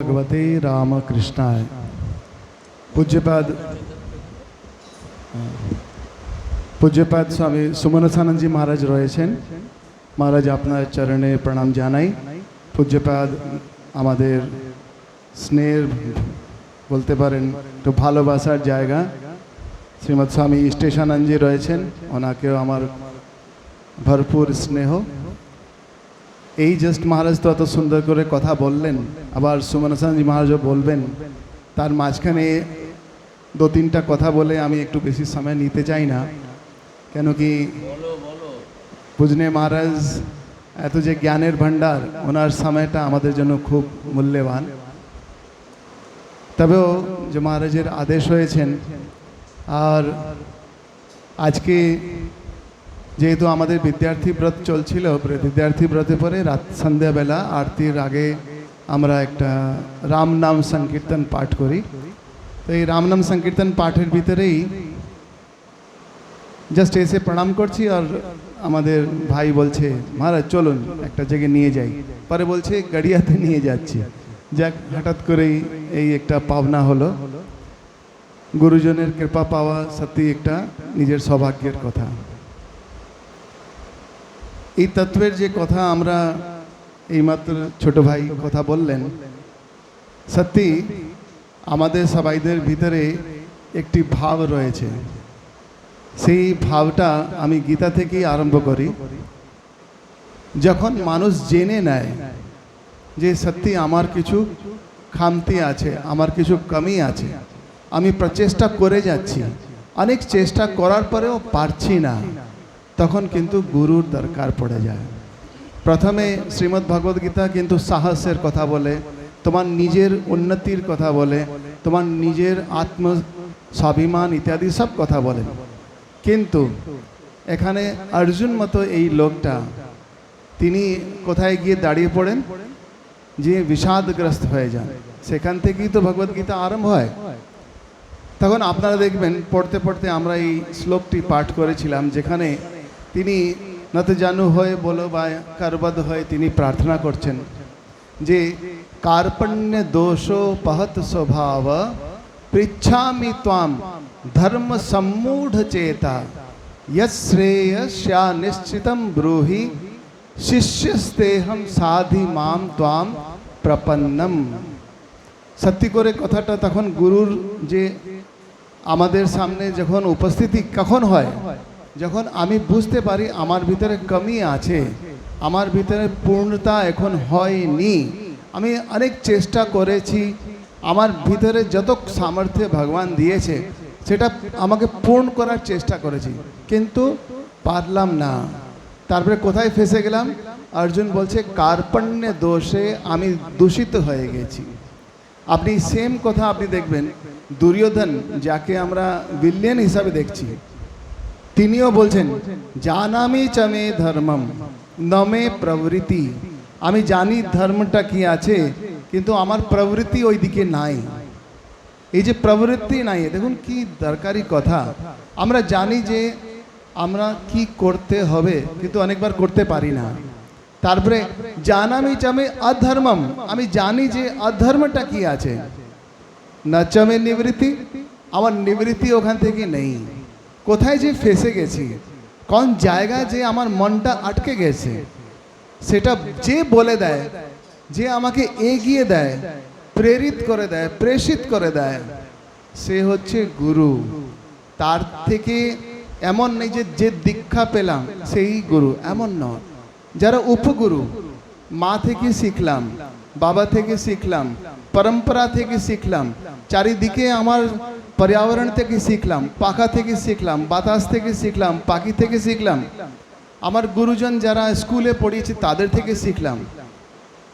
भगवते रामकृष्णाय पूज्यपाद পূজ্যপাদ স্বামী সুমনসানন্দজি মহারাজ রয়েছেন মহারাজ আপনার চরণে প্রণাম জানাই পূজ্যপাদ আমাদের স্নেহের বলতে পারেন একটু ভালোবাসার জায়গা শ্রীমৎ স্বামী স্টেশানন্দজি রয়েছেন ওনাকেও আমার ভরপুর স্নেহ এই জাস্ট মহারাজ তো এত সুন্দর করে কথা বললেন। আবার সুমনসানজি মহারাজও বলবেন, তার মাঝখানে দু তিনটা কথা বলে আমি একটু বেশি সময় নিতে চাই না। কেন কি পুজনে মহারাজ এত যে জ্ঞানের ভাণ্ডার, ওনার সময়টা আমাদের জন্য খুব মূল্যবান। তবেও যে মহারাজের আদেশ হয়েছেন, আর আজকে যেহেতু আমাদের বিদ্যার্থী ব্রত চলছিল, বিদ্যার্থী ব্রতে পরে রাত সন্ধ্যাবেলা আরতির আগে আমরা একটা রাম নাম সংকীর্তন পাঠ করি। তো এই রাম নাম সংকীর্তন পাঠের ভিতরেই জাস্ট এসে প্রণাম করছি আর আমাদের ভাই বলছে, মহারাজ, চলুন, একটা জায়গায় নিয়ে যাই। পরে বলছে, গাড়িয়াতে নিয়ে যাচ্ছি। যাক, হঠাৎ করেই এই একটা পাওনা হলো। গুরুজনের কৃপা পাওয়া সত্যি একটা নিজের সৌভাগ্যের কথা। এই তত্ত্বের যে কথা আমরা এইমাত্র ছোট ভাই কথা বললেন, সত্যি আমাদের সবাইদের ভিতরে একটি ভাব রয়েছে। সেই ভাবটা আমি গীতা থেকেই আরম্ভ করি। যখন মানুষ জেনে নেয় যে সত্যি আমার কিছু খামতি আছে, আমার কিছু কমি আছে, আমি প্রচেষ্টা করে যাচ্ছি। অনেক চেষ্টা করার পরেও পারছি না। তখন কিন্তু গুরুর দরকার পড়ে যায়। প্রথমে শ্রীমদ্ ভগবদ গীতা কিন্তু সাহসের কথা বলে, তোমার নিজের উন্নতির কথা বলে, তোমার নিজের আত্ম স্বাভিমান ইত্যাদি সব কথা বলে। কিন্তু এখানে অর্জুন মতো এই লোকটা, তিনি কোথায় গিয়ে দাঁড়িয়ে পড়েন? যে বিষাদগ্রস্ত হয়ে যান। সেখান থেকেই তো ভগবদ গীতা আরম্ভ হয়। তখন আপনারা দেখবেন, পড়তে পড়তে আমরা এই শ্লোকটি পাঠ করেছিলাম, যেখানে তিনি নত জানু হয়ে বলো বা কারবাদ হয়ে তিনি প্রার্থনা করছেন যে কার্পণ্য দোষ পহত স্বভাব, পৃচ্ছামি ত্বাম ধর্ম সম্মূঢ় চেতা। শ্রেয় শ্রেয়স্যা নিশ্চিতম ব্রূহি শিষ্যস্তেহম সাধি মাম ত্বাম প্রপন্নম সত্যি করে কথাটা তখন গুরুর যে আমাদের সামনে যখন উপস্থিতি কখন হয়? যখন আমি বুঝতে পারি আমার ভিতরে কমি আছে, আমার ভিতরে পূর্ণতা এখন হয়নি, আমি অনেক চেষ্টা করেছি, আমার ভিতরে যত সামর্থ্য ভগবান দিয়েছে, সেটা আমাকে পূর্ণ করার চেষ্টা করেছি, কিন্তু পারলাম না। তারপরে কোথায় ফেসে গেলাম? অর্জুন বলছে, কার্পণ্য দোষে আমি দূষিত হয়ে গেছি। আপনি সেম কথা আপনি দেখবেন, দুর্যোধন, যাকে আমরা বিলিয়ন হিসাবে দেখছি তিনিও বলছেন, জানামি চমে ধর্মম, নমে প্রবৃত্তি আমি জানি ধর্মটা কি আছে, কিন্তু আমার প্রবৃত্তি ওই দিকে নাই। এই যে প্রবৃত্তি নাই, দেখুন কি দরকারি কথা। আমরা জানি যে আমরা কি করতে হবে, কিন্তু অনেকবার করতে পারি না। তারপরে, জানামি চমে অধর্মম। আমি জানি যে অধর্মটা কি আছে। না চমে নিবৃত্তি আমার নিবৃত্তি ওখান থেকে নেই। কোথায় যে ফেসে গেছি, কোন জায়গা যে আমার মনটা আটকে গেছে, সেটা যে বলে দেয়, যে আমাকে এগিয়ে দেয়, প্রেরিত করে দেয়, প্রেষিত করে দেয়, সে হচ্ছে গুরু। তার থেকে এমন নেই যে যে দীক্ষা পেলাম, সেই গুরু, এমন নয়। যারা উপগুরু, মা থেকে শিখলাম, বাবা থেকে শিখলাম, পরম্পরা থেকে শিখলাম, চারিদিকে আমার পর্যাবরণ থেকে শিখলাম পাখা থেকে শিখলাম বাতাস থেকে শিখলাম পাখি থেকে শিখলাম আমার গুরুজন যারা স্কুলে পড়িয়েছে তাদের থেকে শিখলাম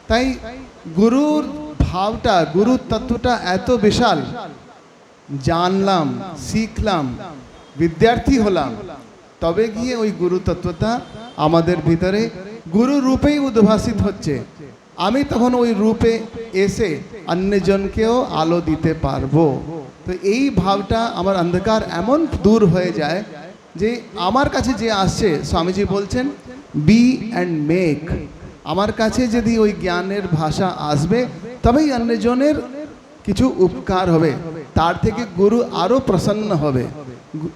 তাই গুরুর ভাবটা গুরুর তত্ত্বটা এত বিশাল। জানলাম, শিখলাম, বিদ্যার্থী হলাম। তবে গিয়ে ওই গুরু তত্ত্বটা আমাদের ভিতরে গুরু রূপেই উদ্ভাসিত হচ্ছে। আমি তখন ওই রূপে এসে অন্যজনকেও আলো দিতে পারব। তো এই ভাবটা আমার অন্ধকার এমন দূর হয়ে যায় যে আমার কাছে যে আসছে, স্বামীজি বলছেন বি অ্যান্ড মেক আমার কাছে যদি ওই জ্ঞানের ভাষা আসবে, তবেই অন্যজনের কিছু উপকার হবে। তার থেকে গুরু আরও প্রসন্ন হবে।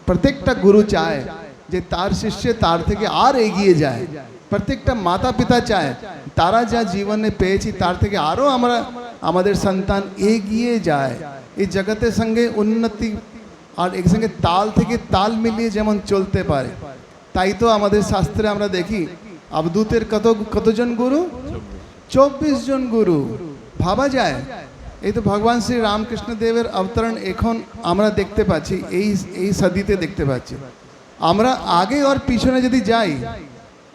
প্রত্যেকটা গুরু চায় যে তার শিষ্য তার থেকে আর এগিয়ে যায়। প্রত্যেকটা মাতা পিতা চায়, তারা যা জীবনে পেয়েছি তার থেকে আরও আমরা, আমাদের সন্তান এগিয়ে যায়। এই জগতের সঙ্গে উন্নতি আর এর সঙ্গে তাল থেকে তাল মিলিয়ে যেমন চলতে পারে, তাই তো আমাদের শাস্ত্রে আমরা দেখি, আবদূতের কত, কতজন গুরু? চব্বিশ জন গুরু। ভাবা যায়? এই তো ভগবান শ্রী রামকৃষ্ণ দেবের অবতরণ এখন আমরা দেখতে পাচ্ছি, এই এই সদিতে দেখতে পাচ্ছি। আমরা আগে আর পিছনে যদি যাই,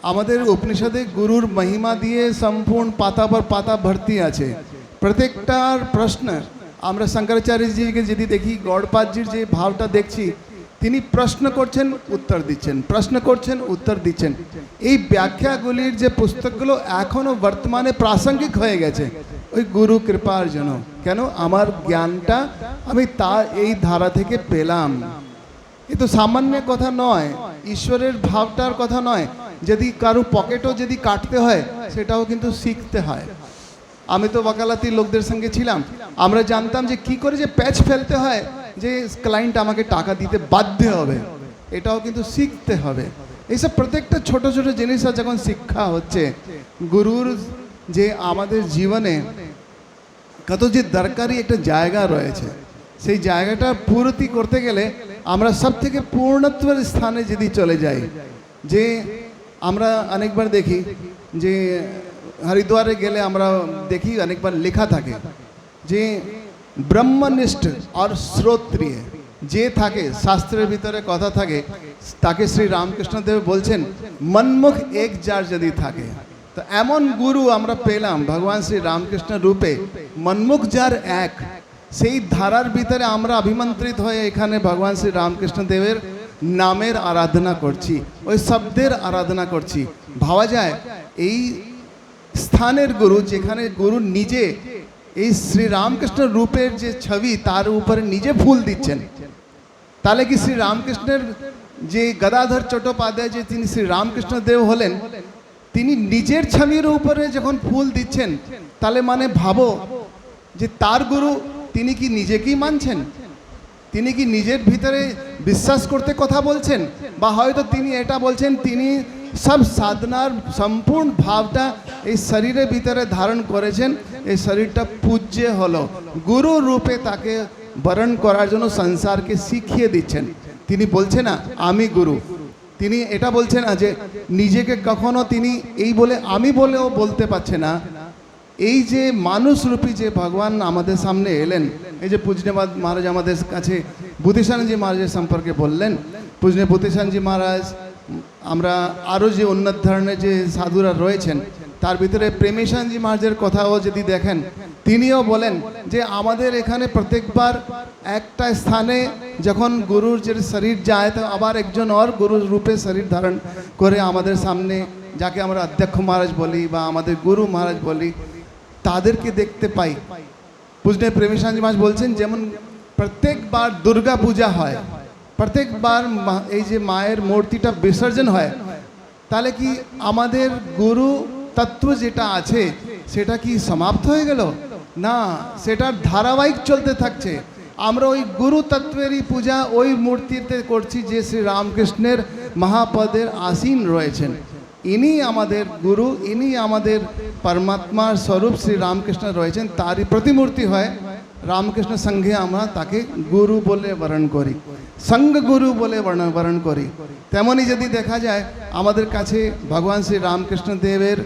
আমাদের উপনিষদে গুরুর মহিমা দিয়ে সম্পূর্ণ পাতা পর পাতা ভর্তি আছে। প্রত্যেকটার প্রশ্ন আমরা শঙ্করাচার্যজিকে যদি দেখি গড়পাদজির যে ভাবটা দেখছি, তিনি প্রশ্ন করছেন, উত্তর দিচ্ছেন, প্রশ্ন করছেন, উত্তর দিচ্ছেন। এই ব্যাখ্যাগুলির যে পুস্তকগুলো এখনও বর্তমানে প্রাসঙ্গিক হয়ে গেছে, ওই গুরু কৃপার জন্য। কেন? আমার জ্ঞানটা আমি তার এই ধারা থেকে পেলাম। এ তো সামান্য কথা নয়, ঈশ্বরের ভাবটার কথা নয়, যদি কারও পকেটও যদি কাটতে হয়, সেটাও কিন্তু শিখতে হয়। আমি তো ওকালাতি লোকদের সঙ্গে ছিলাম। আমরা জানতাম যে কি করে যে প্যাচ ফেলতে হয় যে ক্লায়েন্ট আমাকে টাকা দিতে বাধ্য হবে। এটাও কিন্তু শিখতে হবে। এইসব প্রত্যেকটা ছোট ছোট জিনিস যখন শিক্ষা হচ্ছে। গুরুর যে আমাদের জীবনে কত যে দরকারি একটা জায়গা রয়েছে, সেই জায়গাটা পূর্তি করতে গেলে আমরা সব থেকে পূর্ণত্বের স্থানে যদি চলে যাই, যে আমরা অনেকবার দেখি যে হরিদ্বারে গেলে আমরা দেখি অনেকবার লেখা থাকে যে ব্রহ্মনিষ্ঠ আর শ্রোত্রিয় যে থাকে, শাস্ত্রের ভিতরে কথা থাকে, তাকে শ্রী রামকৃষ্ণ দেব বলছেন, মনমুখ এক যার যদি থাকে। তো এমন গুরু আমরা পেলাম, ভগবান শ্রী রামকৃষ্ণ রূপে, মনমুখ যার এক। সেই ধারার ভিতরে আমরা অভিমন্ত্রিত হয়ে এখানে ভগবান শ্রী রামকৃষ্ণ দেবের নামের আরাধনা করছি, ওই শব্দের আরাধনা করছি। ভাবা যায়, এই স্থানের গুরু, যেখানে গুরু নিজে এই শ্রী রামকৃষ্ণ রূপের যে ছবি, তার উপরে নিজে ফুল দিচ্ছেন। তাহলে কি শ্রী রামকৃষ্ণের যে গদাধর চট্টোপাধ্যায়, যে তিনি শ্রী রামকৃষ্ণ দেব হলেন, তিনি নিজের ছবির উপরে যখন ফুল দিচ্ছেন, তাহলে মানে ভাবো যে তার গুরু তিনি কি নিজেকেই মানছেন? তিনি কি নিজের ভিতরে বিশ্বাস করতে কথা বলছেন? বা হয়তো তিনি এটা বলছেন, তিনি সব সাধনার সম্পূর্ণ ভাবটা এই শরীরের ভিতরে ধারণ করেছেন। এই শরীরটা পূজ্য হলো। গুরু রূপে তাকে বরণ করার জন্য সংসারকে শিখিয়ে দিচ্ছেন। তিনি বলছে না, আমি গুরু। তিনি এটা বলছেন না যে, নিজেকে কখনো তিনি এই বলে, আমি বলেও বলতে পারছে না। এই যে মানুষরূপী যে ভগবান আমাদের সামনে এলেন, এই যে পূজনীবাদ মহারাজ আমাদের কাছে বুদ্ধিসানজি মহারাজের সম্পর্কে বললেন। পূজনীয় বুদ্ধিসানজি মহারাজ আমরা আরও যে উন্নত ধরনের যে সাধুরা রয়েছেন, তার ভিতরে প্রেমেশানজি মহারাজের কথাও যদি দেখেন, তিনিও বলেন যে আমাদের এখানে প্রত্যেকবার একটা স্থানে যখন গুরুর যে শরীর যায়, তো আবার একজন আর গুরুর রূপে শরীর ধারণ করে আমাদের সামনে, যাকে আমরা অধ্যক্ষ মহারাজ বলি বা আমাদের গুরু মহারাজ বলি, তাদেরকে দেখতে পাই। বুঝলে প্রেমেশানজি মাস বলছেন, যেমন প্রত্যেকবার দুর্গা পূজা হয় প্রত্যেকবার এই যে মায়ের মূর্তিটা বিসর্জন হয়, তাহলে কি আমাদের গুরু তত্ত্ব যেটা আছে, সেটা কি সমাপ্ত হয়ে গেল? না, সেটার ধারাবাহিক চলতে থাকছে। আমরা ওই গুরু তত্ত্বেরই পূজা ওই মূর্তিতে করছি যে শ্রী রামকৃষ্ণের মহাপদের আসীন রয়েছেন। ইনি আমাদের গুরু, ইনি আমাদের পরমাত্মার স্বরূপ শ্রী রামকৃষ্ণ রয়েছেন, তারই প্রতিমূর্তি হয়। রামকৃষ্ণ সঙ্গে আমরা তাকে গুরু বলে বরণ করি। সঙ্গ গুরু বলে বর্ণ- বরণ করি। তেমনই যদি দেখা যায়, আমাদের কাছে ভগবান শ্রী রামকৃষ্ণ দেবের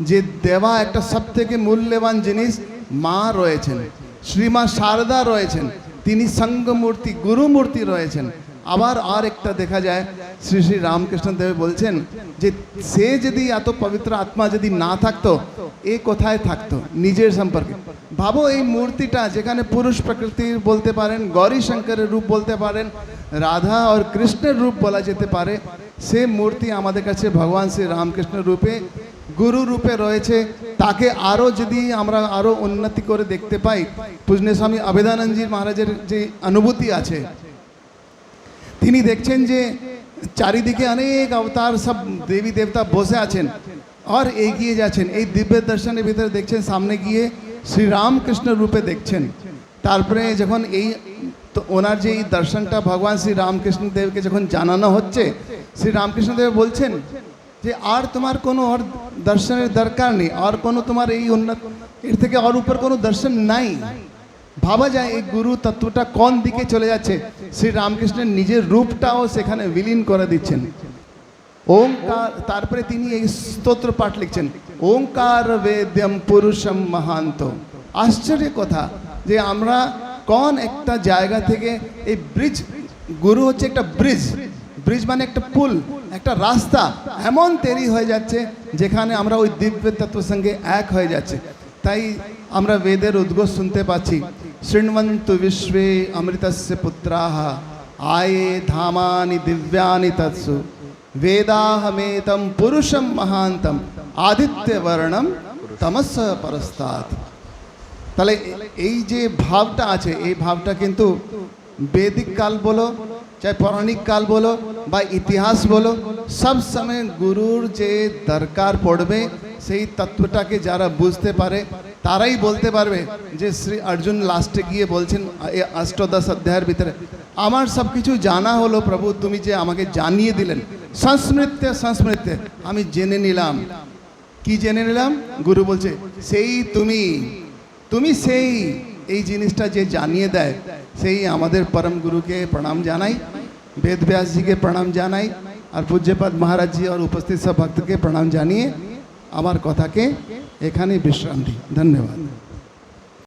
যে দেওয়া একটা সব থেকে মূল্যবান জিনিস, মা রয়েছেন। শ্রীমা শারদা রয়েছেন। তিনি সঙ্গমূর্তি, গুরুমূর্তি রয়েছেন। আবার আর একটা দেখা যায়, শ্রী শ্রী রামকৃষ্ণ দেব বলছেন যে, সে যদি এত পবিত্র আত্মা যদি না থাকতো, এ কোথায় থাকতো নিজের সম্পর্কে? ভাবো এই মূর্তিটা যেখানে পুরুষ প্রকৃতির বলতে পারেন গৌরী শঙ্করের রূপ বলতে পারেন রাধা আর কৃষ্ণের রূপ বলা যেতে পারে। সে মূর্তি আমাদের কাছে ভগবান শ্রী রামকৃষ্ণ রূপে, গুরু রূপে রয়েছে। তাকে আরও যদি আমরা আরও উন্নতি করে দেখতে পাই পূজনে স্বামী আবেদানন্দজি মহারাজের যে অনুভূতি আছে, তিনি দেখছেন যে চারিদিকে অনেক অবতার সব দেবী দেবতা বসে আছেন আর এগিয়ে যাচ্ছেন। এই দিব্য দর্শনের ভিতরে দেখছেন, সামনে গিয়ে শ্রীরামকৃষ্ণ রূপে দেখছেন। তারপরে যখন এই তো ওনার যে এই দর্শনটা ভগবান শ্রী রামকৃষ্ণ দেবকে যখন জানানো হচ্ছে, শ্রী রামকৃষ্ণ দেব বলছেন যে আর তোমার কোনো আর দর্শনের দরকার নেই, আর কোনো তোমার এই উন্নত এর থেকে আর উপর কোনো দর্শন নাই। ভাবা যায় এই গুরু তত্ত্বটা কোন দিকে চলে যাচ্ছে। শ্রী রামকৃষ্ণের নিজের রূপটাও সেখানে বিলীন করে দিচ্ছেন। ওঙ্কার, তারপরে তিনি এই স্তোত্র পাঠ লিখছেন, ওঙ্কার বেদ্যম পুরুষম মহান্ত। আশ্চর্য কথা যে আমরা কোন একটা জায়গা থেকে এই ব্রিজ গুরু হচ্ছে একটা ব্রিজ ব্রিজ মানে একটা পুল, একটা রাস্তা। এমন তৈরি হয়ে যাচ্ছে যেখানে আমরা ওই দিব্য তত্ত্বের সঙ্গে এক হয়ে যাচ্ছে। তাই আমরা বেদের উদ্গোষ শুনতে পাচ্ছি, শৃণবন্ত বিশ্বে অমৃতস্য পুত্রাহা আয়ে ধামানি দিব্যানি তৎসু। वेदाहमेतं पुरुषं महान्तं आदित्यवर्णं तमसः परस्तात् তাহলে এই যে ভাবটা আছে, এই ভাবটা কিন্তু বেদিক কাল বলো চাहे পৌরাণিক কাল বলো, বা ইতিহাস বলো, সব সময় গুরুর যে দরকার পড়বে, সেই তত্ত্বটাকে যারা বুঝতে পারে, তারাই বলতে পারবে যে শ্রী অর্জুন লাস্টে গিয়ে বলছেন অষ্টদশ অধ্যায়ের ভিতরে, আমার সব কিছু জানা হলো প্রভু, তুমি যে আমাকে জানিয়ে দিলেন, সংস্মৃত্য সংস্মৃত্য, আমি জেনে নিলাম। কি জেনে নিলাম? গুরু বলছে, সেই তুমি। তুমি সেই এই জিনিসটা যে জানিয়ে দেয়, সেই আমাদের পরম গুরুকে প্রণাম জানাই, বেদ ব্যাসজিকে প্রণাম জানাই, আর পূজ্যপাদ মহারাজজি আর উপস্থিত সব ভক্তকে প্রণাম জানিয়ে আমার কথাকে এখানে বিশ্রাম দিই। ধন্যবাদ।